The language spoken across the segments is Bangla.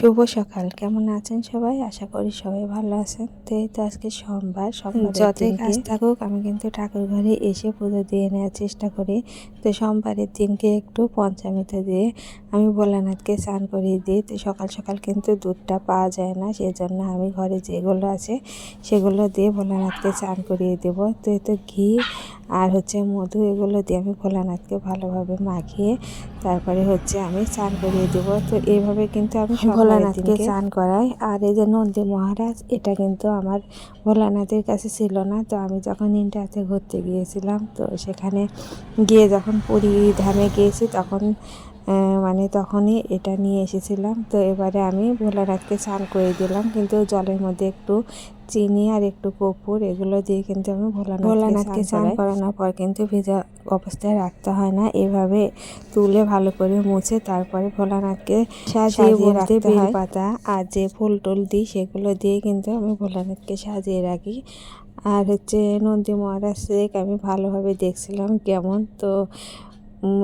শুভ সকাল। কেমন আছেন সবাই? আশা করি সবাই ভালো আছেন। তো এই তো আজকে সোমবার সোমবার যতই কাজ থাকুক আমি কিন্তু ঠাকুর ঘরে এসে পুজো দিয়ে নেওয়ার চেষ্টা করি। তো সোমবারের দিনকে একটু পঞ্চামিতে দিয়ে আমি ভোলানাথকে স্নান করিয়ে দিই। তো সকাল সকাল কিন্তু দুধটা পাওয়া যায় না সেই জন্য আমি ঘরে যেগুলো আছে সেগুলো দিয়ে ভোলানাথকে স্নান করিয়ে দেবো। তো এই তো ঘি আর হচ্ছে মধু এগুলো দিয়ে আমি ভোলানাথকে ভালোভাবে মাখিয়ে তারপরে হচ্ছে আমি চান করিয়ে দেবো। তো এইভাবে কিন্তু আমি ভোলানাথকে চান করাই। আর এই যে নন্দী মহারাজ এটা কিন্তু আমার ভোলানাথের কাছে ছিল না। তো আমি যখন ইন্ডিয়াতে ঘুরতে গিয়েছিলাম তো সেখানে গিয়ে যখন পুরী ধামে গিয়েছি তখন মানে তখনই এটা নিয়ে এসেছিলাম। তো এবারে আমি ভোলানাথকে চান করে দিলাম। কিন্তু জলের মধ্যে একটু চিনি আর একটু কপুর এগুলো দিয়ে কিন্তু আমি ভোলানাথ ভোলানাথকে চান করানোর পর কিন্তু ভেজা অবস্থায় রাখতে হয় না। এভাবে তুলে ভালো করে মুছে তারপরে ভোলানাথকে সাজিয়ে বলতে বেল পাতা আর যে ফুল টুল দিই সেগুলো দিয়ে কিন্তু আমি ভোলানাথকে সাজিয়ে রাখি। আর হচ্ছে নন্দী মহারাজ আমি ভালোভাবে দেখছিলাম কেমন। তো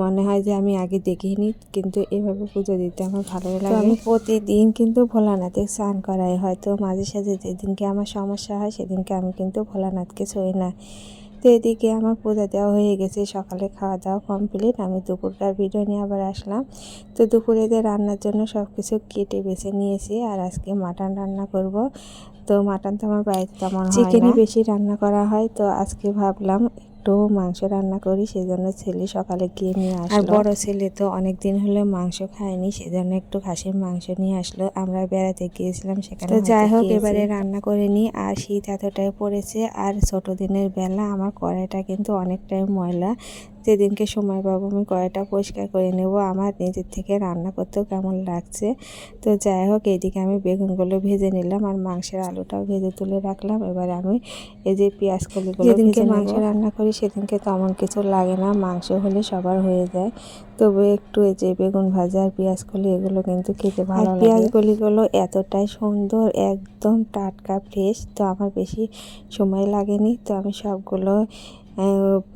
মনে হয় যে আমি আগে দেখিনি কিন্তু এভাবে পুজো দিতে আমার ভালো লাগে। আমি প্রতিদিন কিন্তু ভোলানাথে স্নান করাই হয়তো মাঝে সাঝে যেদিনকে আমার সমস্যা হয় সেদিনকে আমি কিন্তু ভোলানাথকে ছই না। তো এদিকে আমার পূজা দেওয়া হয়ে গেছে সকালে খাওয়া দাওয়া কমপ্লিট আমি দুপুরকার ভিডিও নিয়ে আবার আসলাম। তো দুপুরে রান্নার জন্য সব কিছু কেটে বেছে নিয়েছি আর আজকে মাটন রান্না করব। তো মাটন তো আমার বাড়িতে তেমন চিকেনই বেশি রান্না করা হয় তো আজকে ভাবলাম একটু মাংস রান্না করি সেজন্য ছেলে সকালে গিয়ে নিয়ে আসলো। আর বড় ছেলে তো অনেক দিন হলো মাংস খায়নি সেজন্য একটু খাসির মাংস নিয়ে আসলো। আমরা বেড়াতে গিয়েছিলাম সেখানে তো যাই হোক এবারে রান্না করে নিই আর শীত এতটাই পড়েছে আর ছোট দিনের বেলা আমার কড়াইটা কিন্তু অনেকটাই ময়লা। যেদিনকে সময় পাবো আমি কড়াইটা পরিষ্কার করে নেব। আমার নিজের থেকে রান্না করতেও কেমন লাগছে? তো যাই হোক এইদিকে আমি বেগুনগুলো ভেজে নিলাম আর মাংসের আলুটাও ভেজে তুলে রাখলাম। এবার আমি এই যে পেঁয়াজ কলিগুলো যেদিনকে মাংস রান্না করি সেদিনকে তেমন কিছু লাগে না। মাংস হলে সবার হয়ে যায়। তবে একটু এই যে বেগুন ভাজা আর পেঁয়াজ কলি এগুলো কিন্তু খেতে ভালো লাগে। পেঁয়াজ কলিগুলো এতটাই সুন্দর একদম টাটকা ফ্রেশ তো আমার বেশি সময় লাগেনি। তো আমি সবগুলো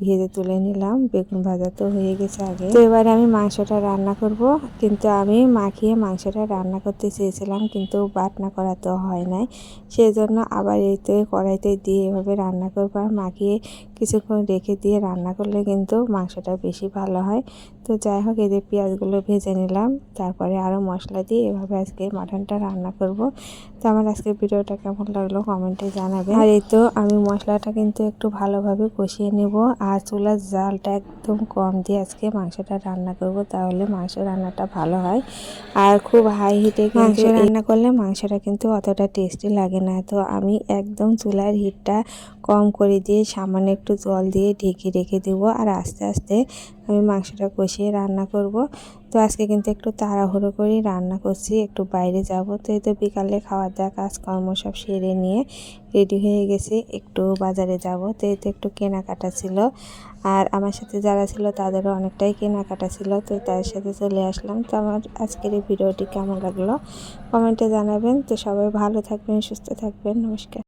ভেজে তুলে নিলাম, বেগুন ভাজা তো হয়ে গেছে আগে। তো এবারে আমি মাংসটা রান্না করব, কিন্তু আমি মাখিয়ে মাংসটা রান্না করতে চেয়েছিলাম, কিন্তু বাটনা করা তো হয় নাই। সেই জন্য আবার এইতে কড়াইতে দিয়ে এভাবে রান্না করব আর মাখিয়ে কিছুক্ষণ রেখে দিয়ে রান্না করলে কিন্তু মাংসটা বেশি ভালো হয়। তো যাই হোক এদের পেঁয়াজগুলো ভেজে নিলাম, তারপরে আরও মশলা দিয়ে এভাবে আজকে মাটনটা রান্না করব। তো আমার আজকে ভিডিওটা কেমন লাগল কমেন্টে জানাবে আর এই তো আমি মশলাটা কিন্তু একটু ভালোভাবে কষিয়ে নেব। আর চুলার জালটা একদম কম দিয়ে আজকে মাংসটা রান্না করব তাহলে মাংস রান্নাটা ভালো হয়। আর খুব হাই হিটে মাংস রান্না করলে মাংসটা কিন্তু অতটা টেস্টি লাগে না। তো আমি একদম চুলার হিটটা কম করে দিয়ে সামান্য একটু জল দিয়ে ঢেকে রেখে দেবো। আর আস্তে আস্তে আমি মাংসটা কষিয়ে রান্না করব। তো আজকে কিন্তু একটু তাড়াহুড়ো করেই রান্না করছি, একটু বাইরে যাব। তো এই তো বিকালে খাওয়া দাওয়া কাজকর্ম সব সেরে নিয়ে রেডি হয়ে গেছি, একটু বাজারে যাব। তো এই তো একটু কেনাকাটা ছিল। আর আমার সাথে যারা ছিল তাদেরও অনেকটাই কেনাকাটা ছিল। তো তাদের সাথে চলে আসলাম। তো আমার আজকের এই ভিডিওটি কেমন লাগল? কমেন্টে জানাবেন। তো সবাই ভালো থাকবেন, সুস্থ থাকবেন। নমস্কার।